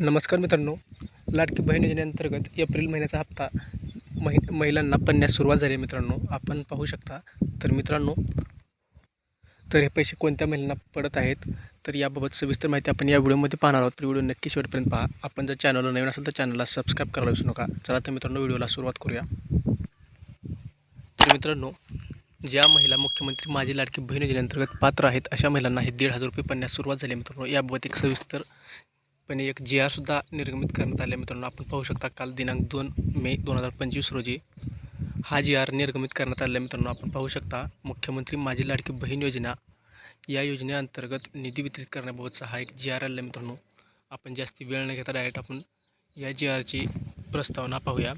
नमस्कार मित्रांनो. लाडकी बहीण योजनेअंतर्गत एप्रिल महिन्याचा हप्ता महि महिलांना पडण्यास सुरुवात झाली आहे मित्रांनो. आपण पाहू शकता. तर मित्रांनो तर हे पैसे कोणत्या महिलांना पडत आहेत? तर याबाबत सविस्तर माहिती आपण या व्हिडिओमध्ये पाहणार आहोत. तर व्हिडिओ नक्की शेवटपर्यंत पहा. आपण जर चॅनलला नवीन असेल तर चॅनलला सबस्क्राईब करायला विसरू नका. चला तर मित्रांनो व्हिडिओला सुरुवात करूया. तर मित्रांनो ज्या महिला मुख्यमंत्री माझी लाडकी बहीण योजनेअंतर्गत पात्र आहेत अशा महिलांना हे दीड हजार रुपये पडण्यास सुरुवात झाली मित्रांनो. याबाबत एक सविस्तर पण एक जी आरसुद्धा निर्गमित करण्यात आले. मित्रांनो आपण पाहू शकता काल दिनांक दोन मे दोन हजार पंचवीस रोजी हा जी आर निर्गमित करण्यात आला मित्रांनो आपण पाहू शकता मुख्यमंत्री माझी लाडकी बहीण योजना या योजनेअंतर्गत निधी वितरित करण्याबाबतचा हा एक जी आर आला आहे. मित्रांनो आपण जास्ती वेळ न घेता डायरेक्ट आपण या जी आरची प्रस्तावना पाहूया.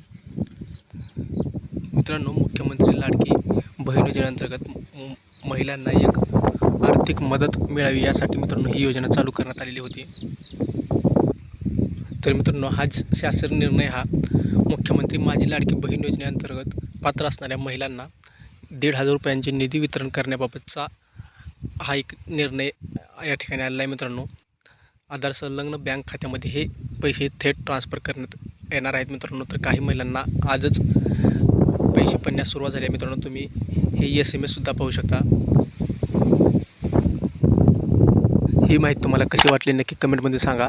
मित्रांनो मुख्यमंत्री लाडकी बहीण योजनेअंतर्गत महिलांना एक आर्थिक मदत मिळावी यासाठी मित्रांनो ही योजना चालू करण्यात आलेली होती. तर मित्रांनो हा शासन निर्णय हा मुख्यमंत्री माझी लाडकी बहीण योजनेअंतर्गत पात्र असणाऱ्या महिलांना दीड हजार रुपयांचे निधी वितरण करण्याबाबतचा हा एक निर्णय या ठिकाणी आलेला आहे मित्रांनो. आधार संलग्न बँक खात्यामध्ये हे पैसे थेट ट्रान्सफर करण्यात येणार आहेत मित्रांनो. तर काही महिलांना आजच पैसे पडण्यास सुरुवात झाली आहे मित्रांनो. तुम्ही हे एस एम एससुद्धा पाहू शकता. ही माहिती तुम्हाला कशी वाटली नक्की कमेंटमध्ये सांगा.